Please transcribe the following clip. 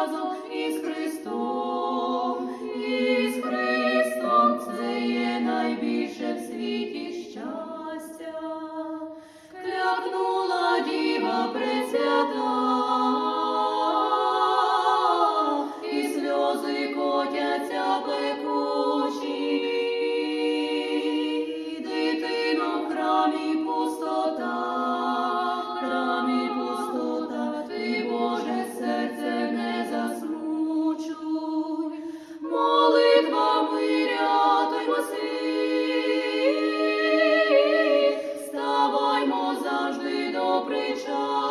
разом із Христом, із Христом це є найбільше в світі щастя, клякнула діва Пресвята. обрича.